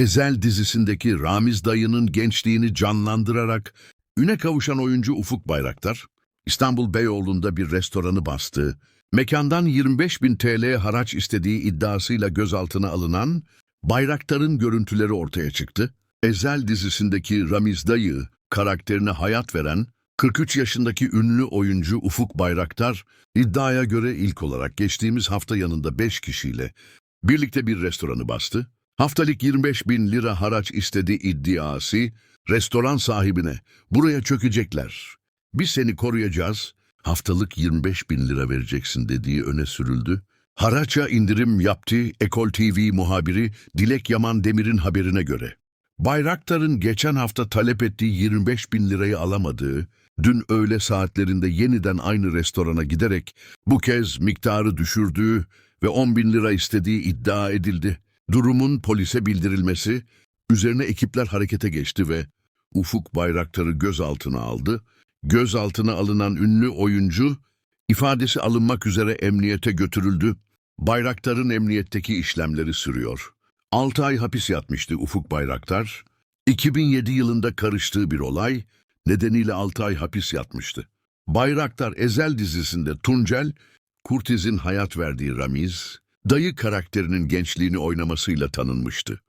Ezel dizisindeki Ramiz dayının gençliğini canlandırarak üne kavuşan oyuncu Ufuk Bayraktar, İstanbul Beyoğlu'nda bir restoranı bastı, mekandan 25 bin TL haraç istediği iddiasıyla gözaltına alınan Bayraktar'ın görüntüleri ortaya çıktı. Ezel dizisindeki Ramiz dayı karakterine hayat veren 43 yaşındaki ünlü oyuncu Ufuk Bayraktar, iddiaya göre ilk olarak geçtiğimiz hafta yanında 5 kişiyle birlikte bir restoranı bastı. Haftalık 25 bin lira haraç istediği iddiası, restoran sahibine buraya çökecekler. Biz seni koruyacağız, haftalık 25 bin lira vereceksin dediği öne sürüldü. Haraça indirim yaptı Ekol TV muhabiri Dilek Yaman Demir'in haberine göre. Bayraktar'ın geçen hafta talep ettiği 25 bin lirayı alamadığı, dün öğle saatlerinde yeniden aynı restorana giderek bu kez miktarı düşürdüğü ve 10 bin lira istediği iddia edildi. Durumun polise bildirilmesi, üzerine ekipler harekete geçti ve Ufuk Bayraktar'ı gözaltına aldı. Gözaltına alınan ünlü oyuncu, ifadesi alınmak üzere emniyete götürüldü. Bayraktar'ın emniyetteki işlemleri sürüyor. 6 ay hapis yatmıştı Ufuk Bayraktar. 2007 yılında karıştığı bir olay nedeniyle 6 ay hapis yatmıştı. Bayraktar Ezel dizisinde Tuncel, Kurtiz'in hayat verdiği Ramiz, dayı karakterinin gençliğini oynamasıyla tanınmıştı.